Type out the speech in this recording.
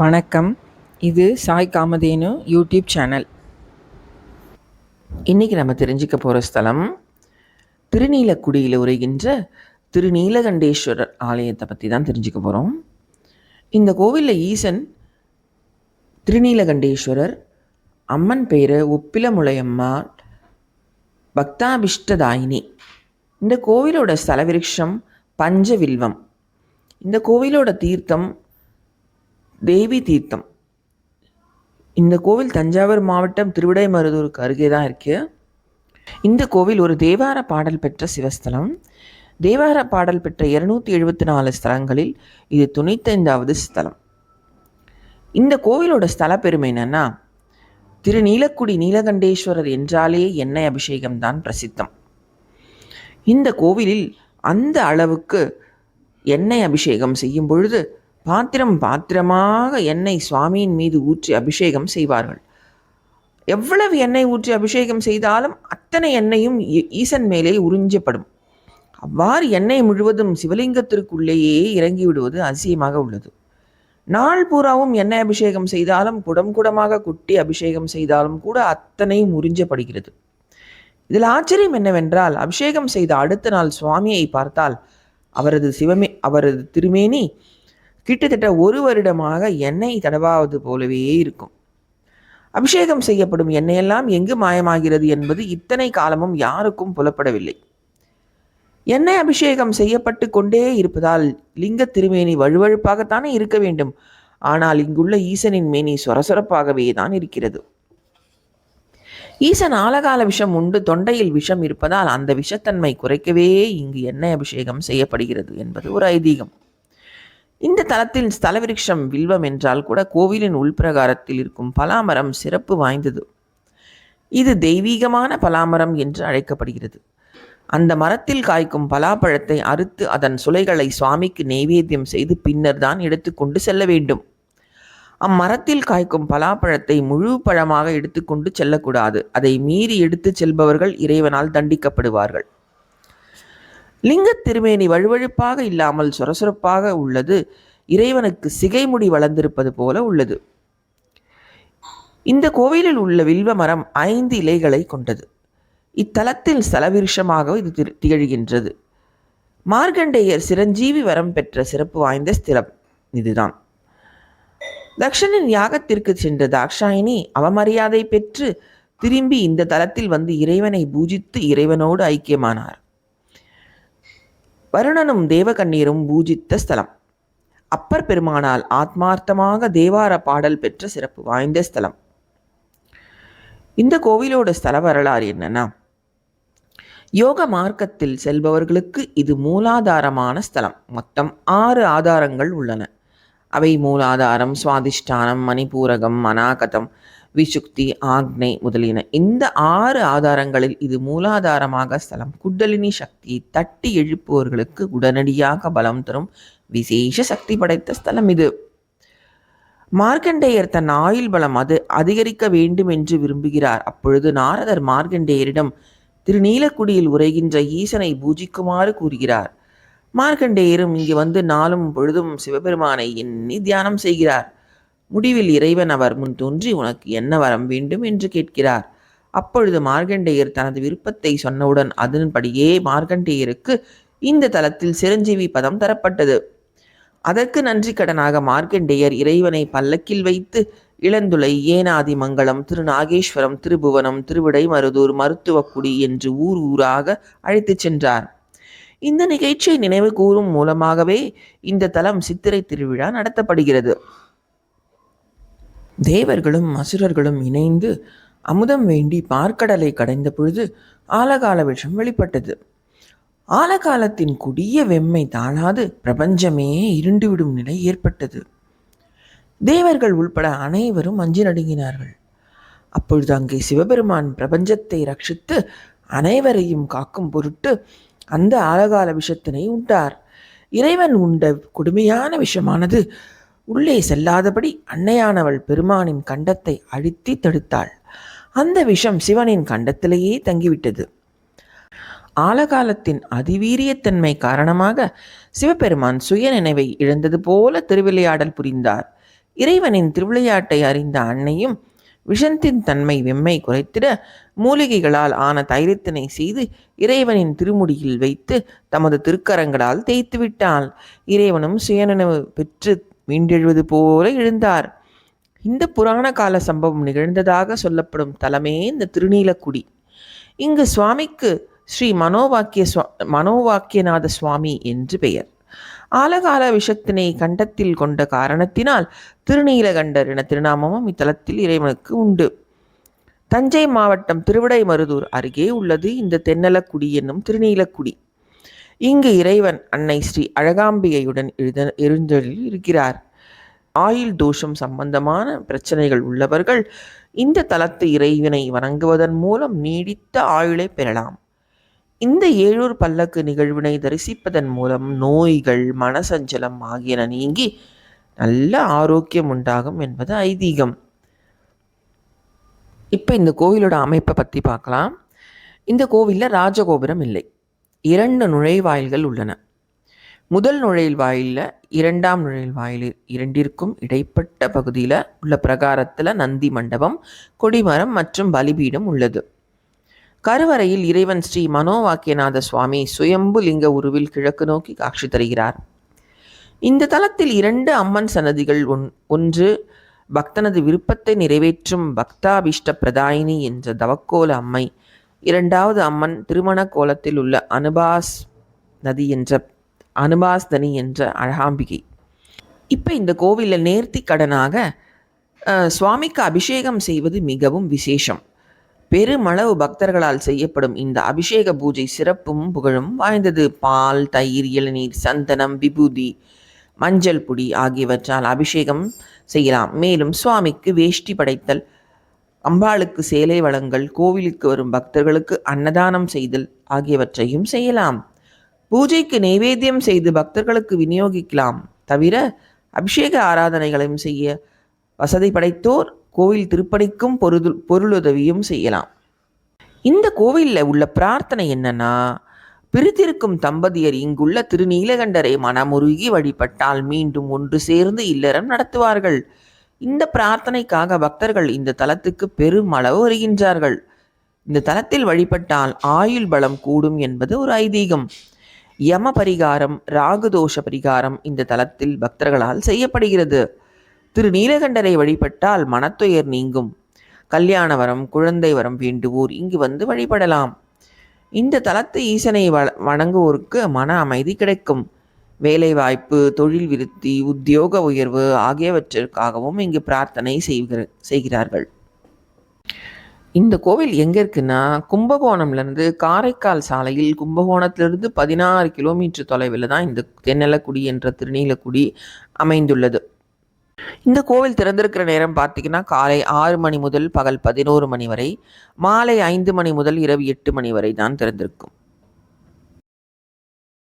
வணக்கம். இது Sai Kamadhenu YouTube channel. இன்றைக்கி நம்ம தெரிஞ்சுக்க போகிற ஸ்தலம் திருநீலக்குடியில் உரைகின்ற திருநீலகண்டேஸ்வரர் ஆலயத்தை பற்றி தான் தெரிஞ்சுக்க போகிறோம் இந்த கோவிலில் ஈசன் திருநீலகண்டேஸ்வரர் அம்மன் பேர் ஒப்பிலமுளையம்மாள் பக்தாபிஷ்டதாயினி. இந்த கோவிலோட ஸ்தல விருட்சம் பஞ்சவில்வம். இந்த கோவிலோட தீர்த்தம் தேவி தீர்த்தம். இந்த கோவில் தஞ்சாவூர் மாவட்டம் திருவிடைமருதூருக்கு அருகே தான் இருக்கு. இந்த கோவில் ஒரு தேவார பாடல் பெற்ற சிவஸ்தலம். தேவார பாடல் பெற்ற இருநூத்தி எழுபத்தி நாலு ஸ்தலங்களில் இது துணைத்தைந்தாவது ஸ்தலம். இந்த கோவிலோட ஸ்தல பெருமை என்னன்னா திருநீலக்குடி நீலகண்டேஸ்வரர் என்றாலே எண்ணெய் அபிஷேகம் தான் பிரசித்தம். இந்த கோவிலில் அந்த அளவுக்கு எண்ணெய் அபிஷேகம் செய்யும் பொழுது பாத்திரம் பாத்திரமாக எண்ணெய் சுவாமியின் மீது ஊற்றி அபிஷேகம் செய்வார்கள். எவ்வளவு எண்ணெய் ஊற்றி அபிஷேகம் செய்தாலும் அத்தனை எண்ணெயும் ஈ- ஈசன் மேலே உறிஞ்சப்படும். அவ்வாறு எண்ணெய் முழுவதும் சிவலிங்கத்திற்குள்ளேயே இறங்கி விடுவது அதிசயமாக உள்ளது. நாள் பூராவும் எண்ணெய் அபிஷேகம் செய்தாலும் குடம் குடமாக குட்டி அபிஷேகம் செய்தாலும் கூட அத்தனையும் உறிஞ்சப்படுகிறது. இதில் ஆச்சரியம் என்னவென்றால் அபிஷேகம் செய்த அடுத்த நாள் சுவாமியை பார்த்தால் அவரது சிவமே அவரது திருமேனி கிட்டத்தட்ட ஒரு வருடமாக எண்ணெய் தடவாவது போலவே இருக்கும். அபிஷேகம் செய்யப்படும் எண்ணெயெல்லாம் எங்கு மாயமாகிறது என்பது இத்தனை காலமும் யாருக்கும் புலப்படவில்லை. எண்ணெய் அபிஷேகம் செய்யப்பட்டு கொண்டே இருப்பதால் லிங்க திருமேனி வழுவழுப்பாகத்தானே இருக்க வேண்டும். ஆனால் இங்குள்ள ஈசனின் மேனி சொரசொரப்பாகவே தான் இருக்கிறது. ஈசன் ஆலகால விஷம் உண்டு தொண்டையில் விஷம் இருப்பதால் அந்த விஷத்தன்மை குறைக்கவே இங்கு எண்ணெய் அபிஷேகம் செய்யப்படுகிறது என்பது ஒரு ஐதீகம். இந்த தலத்தில் ஸ்தல வில்வம் என்றால் கூட கோவிலின் உள்பிரகாரத்தில் இருக்கும் பலாமரம் சிறப்பு வாய்ந்தது. இது தெய்வீகமான பலாமரம் என்று அழைக்கப்படுகிறது. அந்த மரத்தில் காய்க்கும் பலாப்பழத்தை அறுத்து அதன் சுளைகளை சுவாமிக்கு நெய்வேத்தியம் செய்து பின்னர் தான் எடுத்துக்கொண்டு செல்ல வேண்டும். அம்மரத்தில் காய்க்கும் பலாப்பழத்தை முழு பழமாக எடுத்துக்கொண்டு செல்லக்கூடாது. அதை மீறி எடுத்துச் செல்பவர்கள் இறைவனால் தண்டிக்கப்படுவார்கள். லிங்கத் திருமேனி வழுவழுப்பாக இல்லாமல் சுரசுரப்பாக உள்ளது. இறைவனுக்கு சிகைமுடி வளர்ந்திருப்பது போல உள்ளது. இந்த கோவிலில் உள்ள வில்வ மரம் ஐந்து இலைகளை கொண்டது. இத்தலத்தில் ஸ்தலவிருஷமாக இது திகழ்கின்றது. மார்க்கண்டேயர் சிரஞ்சீவி வரம் பெற்ற சிறப்பு வாய்ந்த ஸ்திலம் இதுதான். தக்ஷனின் யாகத்திற்கு சென்ற தாக்ஷாயினி அவமரியாதை பெற்று திரும்பி இந்த தலத்தில் வந்து இறைவனை பூஜித்து இறைவனோடு ஐக்கியமானார். வருணனும் தேவகண்ணீரும் பூஜித்த ஸ்தலம். அப்பர் பெருமானால் ஆத்மார்த்தமாக தேவார பாடல் பெற்ற சிறப்பு வாய்ந்த ஸ்தலம். இந்த கோவிலோட ஸ்தல வரலாறு என்னன்னா யோக மார்க்கத்தில் செல்பவர்களுக்கு இது மூலாதாரமான ஸ்தலம். மொத்தம் ஆறு ஆதாரங்கள் உள்ளன. அவை மூலாதாரம் சுவாதிஷ்டானம் மணிபூரகம் அநாகதம் விசுக்தி ஆக்னை முதலியன. இந்த ஆறு ஆதாரங்களில் இது மூலாதாரமாக ஸ்தலம். குண்டலினி சக்தியை தட்டி எழுப்புவர்களுக்கு உடனடியாக பலம் தரும் விசேஷ சக்தி படைத்த ஸ்தலம் இது. மார்க்கண்டேயர் தன் ஆயுள் பலம் அது அதிகரிக்க வேண்டும் என்று விரும்புகிறார். அப்பொழுது நாரதர் மார்க்கண்டேயரிடம் திருநீலக்குடியில் உரைகின்ற ஈசனை பூஜிக்குமாறு கூறுகிறார். மார்க்கண்டேயரும் இங்கு வந்து நாளும் பொழுதும் சிவபெருமானை எண்ணி தியானம் செய்கிறார். முடிவில் இறைவன் அவர் முன் தோன்றி உனக்கு என்ன வரம் வேண்டும் என்று கேட்கிறார். அப்பொழுது மார்கண்டேயர் தனது விருப்பத்தை சொன்னவுடன் அதன்படியே மார்கண்டேயருக்கு இந்த தலத்தில் சிரஞ்சீவி பதம் தரப்பட்டது. அதற்கு நன்றி கடனாக மார்க்கண்டேயர் இறைவனை பல்லக்கில் வைத்து இளந்துளை ஏனாதி மங்கலம் திருநாகேஸ்வரம் திருபுவனம் திருவிடைமருதூர் மருத்துவக்குடி என்று ஊர் ஊராக அழைத்துச் சென்றார். இந்த நிகழ்ச்சியை நினைவு கூறும் மூலமாகவே இந்த தலம் சித்திரை திருவிழா நடத்தப்படுகிறது. தேவர்களும் அசுரர்களும் இணைந்து அமுதம் வேண்டி பார்க்கடலை கடைந்த பொழுது ஆலகால விஷம் வெளிப்பட்டது. ஆலகாலத்தின் கொடிய வெம்மை தாழாது பிரபஞ்சமே இருண்டுவிடும் நிலை ஏற்பட்டது. தேவர்கள் உள்பட அனைவரும் அஞ்சு நடுங்கினார்கள். அப்பொழுது அங்கே சிவபெருமான் பிரபஞ்சத்தை ரட்சித்து அனைவரையும் காக்கும் பொருட்டு அந்த ஆலகால விஷத்தினை உண்டார். இறைவன் உண்ட கொடுமையான விஷமானது உள்ளே செல்லாதபடி அன்னையானவள் பெருமானின் கண்டத்தை அழுத்தி தடுத்தாள். அந்த விஷம் சிவனின் கண்டத்திலேயே தங்கிவிட்டது. ஆலகாலத்தின் அதிவீரியத்தன்மை காரணமாக சிவபெருமான் சுய நினைவை இழந்தது போல திருவிளையாடல் புரிந்தார். இறைவனின் திருவிளையாட்டை அறிந்த அன்னையும் விஷத்தின் தன்மை வெம்மை குறைத்திட மூலிகைகளால் ஆன தைலத்தினை செய்து இறைவனின் திருமுடியில் வைத்து தமது திருக்கரங்களால் தேய்த்து விட்டாள் இறைவனும் சுயநினைவு பெற்று மீண்டெழுவது போல எழுந்தார். இந்த புராண கால சம்பவம் நிகழ்ந்ததாக சொல்லப்படும் தலமே இந்த திருநீலக்குடி. இங்கு சுவாமிக்கு ஸ்ரீ மனோவாக்கிய சுவா மனோவாக்கியநாத சுவாமி என்று பெயர். ஆலகால விஷத்தினை கண்டத்தில் கொண்ட காரணத்தினால் திருநீலகண்டர் என திருநாமமும் இத்தலத்தில் இறைவனுக்கு உண்டு. தஞ்சை மாவட்டம் திருவிடைமருதூர் அருகே உள்ளது இந்த தென்னலக்குடி என்னும் திருநீலக்குடி. இங்கு இறைவன் அன்னை ஸ்ரீ அழகாம்பிகையுடன் எழுத எழுந்தொழில் இருக்கிறார் ஆயுள் தோஷம் சம்பந்தமான பிரச்சனைகள் உள்ளவர்கள் இந்த தலத்து இறைவனை வணங்குவதன் மூலம் நீடித்த ஆயுளை பெறலாம். இந்த ஏழூர் பல்லக்கு நிகழ்வினை தரிசிப்பதன் மூலம் நோய்கள் மனசஞ்சலம் ஆகியன நீங்கி நல்ல ஆரோக்கியம் உண்டாகும் என்பது ஐதீகம். இப்போ இந்த கோவிலோட அமைப்பை பற்றி பார்க்கலாம். இந்த கோவிலில் ராஜகோபுரம் இல்லை. இரண்டு நுழைவாயில்கள் உள்ளன. முதல் நுழைவாயிலில் இரண்டாம் நுழைவாயில் இரண்டிற்கும் இடைப்பட்ட பகுதியில் உள்ள பிரகாரத்தில் நந்தி மண்டபம் கொடிமரம் மற்றும் பலிபீடம் உள்ளது. கருவறையில் இறைவன் ஸ்ரீ மனோவாக்கியநாத சுவாமி சுயம்பு லிங்க உருவில் கிழக்கு நோக்கி காட்சி தருகிறார். இந்த தலத்தில் இரண்டு அம்மன் சன்னதிகள் ஒன் ஒன்று பக்தனது விருப்பத்தை நிறைவேற்றும் பக்தாபிஷ்ட பிரதாயினி என்ற தவக்கோல அம்மை இரண்டாவது அம்மன் திருமண கோலத்தில் உள்ள அனுபாஸ் நதி என்ற அனுபாஸ்தனி என்ற அழகாம்பிகை. இப்போ இந்த கோவிலில் நேர்த்தி கடனாக சுவாமிக்கு அபிஷேகம் செய்வது மிகவும் விசேஷம். பெருமளவு பக்தர்களால் செய்யப்படும் இந்த அபிஷேக பூஜை சிறப்பும் புகழும் வாய்ந்தது. பால் தயிர் இளநீர் சந்தனம் விபூதி மஞ்சள் பொடி ஆகியவற்றால் அபிஷேகம் செய்யலாம். மேலும் சுவாமிக்கு வேஷ்டி படைத்தல் அம்பாளுக்கு சேலை வளங்கள் கோவிலுக்கு வரும் பக்தர்களுக்கு அன்னதானம் செய்தல் ஆகியவற்றையும் செய்யலாம். பூஜைக்கு நைவேத்தியம் செய்து பக்தர்களுக்கு விநியோகிக்கலாம். தவிர அபிஷேக ஆராதனைகளையும் செய்ய வசதி படைத்தோர் கோவில் திருப்பணிக்கும் பொருது பொருளுதவியும் செய்யலாம். இந்த கோவிலில் உள்ள பிரார்த்தனை என்னன்னா பிரித்திருக்கும் தம்பதியர் இங்குள்ள திருநீலகண்டரை மனமுருகி வழிபட்டால் மீண்டும் ஒன்று சேர்ந்து இல்லறம் நடத்துவார்கள். இந்த பிரார்த்தனைக்காக பக்தர்கள் இந்த தலத்துக்கு பெருமளவு வருகின்றார்கள். இந்த தலத்தில் வழிபட்டால் ஆயுள் பலம் கூடும் என்பது ஒரு ஐதீகம். யம பரிகாரம் ராகுதோஷ பரிகாரம் இந்த தலத்தில் பக்தர்களால் செய்யப்படுகிறது. திரு நீலகண்டரை வழிபட்டால் மனத்துயர் நீங்கும். கல்யாண வரம் குழந்தை வரம் வேண்டுவோர் இங்கு வந்து வழிபடலாம். இந்த தலத்து ஈசனை வ வணங்குவோருக்கு மன அமைதி கிடைக்கும். வேலைவாய்ப்பு தொழில் விருத்தி உத்தியோக உயர்வு ஆகியவற்றிற்காகவும் இங்கு பிரார்த்தனை செய்கிற செய்கிறார்கள். இந்த கோவில் எங்கே இருக்குன்னா கும்பகோணம்லேருந்து காரைக்கால் சாலையில் கும்பகோணத்திலிருந்து பதினாறு கிலோமீட்டர் தொலைவில் தான் இந்த தென்னலக்குடி என்ற திருநீலக்குடி அமைந்துள்ளது. இந்த கோவில் திறந்திருக்கிற நேரம் பார்த்தீங்கன்னா காலை ஆறு மணி முதல் பகல் பதினோரு மணி வரை மாலை ஐந்து மணி முதல் இரவு எட்டு மணி வரை தான் திறந்திருக்கும்.